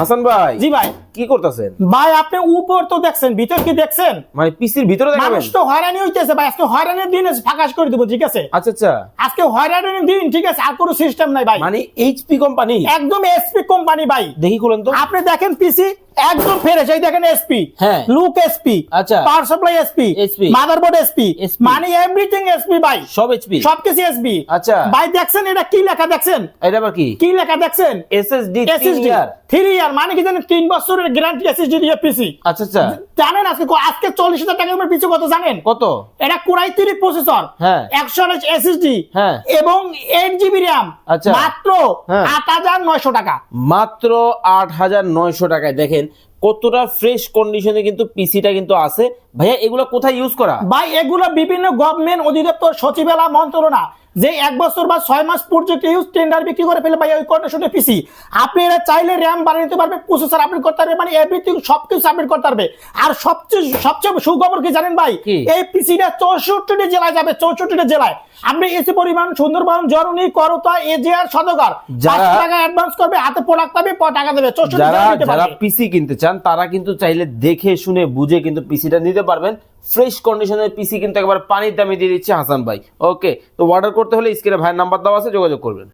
হাসান ভাই। জি ভাই। কি করতেছেন? ভাই আপনি উপর তো দেখছেন ভিতর কি দেখছেন? মানে পিসির ভিতরে দেখাবেন? মানুষ তো হয়রানি হইতেছে ভাই আজকে হয়রানির দিন আছে, ফাঁকাশ করে দেবো ঠিক আছে? আচ্ছা আচ্ছা। আজকে হয়রানির দিন ঠিক আছে? আর কোনো সিস্টেম নাই ভাই। মানে এইচপি কোম্পানি একদম এসপি কোম্পানি ভাই। দেখি খুলেন তো। আপনি দেখেন পিসি একদম ফ্রেশ এই দেখেন এসপি হ্যাঁ। লুক এসপি আচ্ছা। Power supply SP SP motherboard SP মানে এভরিথিং এসপি ভাই। সব এইচপি সবকিছু এসপি আচ্ছা। ভাই দেখছেন এটা কি লেখা দেখছেন? এটা আবার কি? কি লেখা দেখছেন? এসএসডি এসএসডি থ্রি ইয়ার মানে কি জানেন তিন বছরের গ্যারান্টি এসএসডি দিয়ে পিসি আচ্ছা আচ্ছা। জানেন আজকে আজকে চল্লিশ হাজার টাকার কত জানেন? কত? এটা কোরাই প্রসেসর হ্যাঁ। একশো এসএসডি হ্যাঁ। এবং এইট জিবি র্যাম আচ্ছা। মাত্র হ্যাঁ। আট হাজার নয়শো টাকা। মাত্র আট হাজার নয়শো টাকায়। দেখেন কতটা ফ্রেশ কন্ডিশনে কিন্তু পিসিটা কিন্তু আছে। ভাইয়া এগুলো কোথায় ইউজ করা? ভাই এগুলো বিভিন্ন গভর্নমেন্ট অধিদপ্তর সচিবালয় মন্ত্রণা যে এক বছর বা ছয় মাস পর্যন্ত ইউজ টেন্ডার বিক্রি করে ফেলে ভাই ওই কন্ডিশনে পিসি আপনি এটা চাইলে র্যাম বাড়িয়ে নিতে পারবে প্রসেসর আপডেট করতে পারবে মানে এভরিথিং সবকিছু আপডেট করতে পারবে। আর সবচেয়ে সবচেয়ে সুখবর কি জানেন ভাই? এই পিসিটা চৌষট্টিটি জেলায় যাবে চৌষট্টিটি জেলায়। আপনি এসি পরিমাণ সুন্দরবন জরুরি করতা এজিআর সদকার পাঁচশো টাকা অ্যাডভান্স করবে হাতে প্রোডাক্ট পাবে টাকা দেবে। চৌষট্টি যারা পিসি কিনতে চান তারা কিন্তু চাইলে দেখে শুনে বুঝে কিন্তু পিসিটা নিতে পারবেন। ফ্রেশ কন্ডিশনের পিসি কিন্তু একবার পানির দামে দিয়ে দিচ্ছে হাসান ভাই। ওকে তো অর্ডার করতে হলে স্ক্রিনে ভাইয়ের নাম্বার দেওয়া আছে, যোগাযোগ করবেন।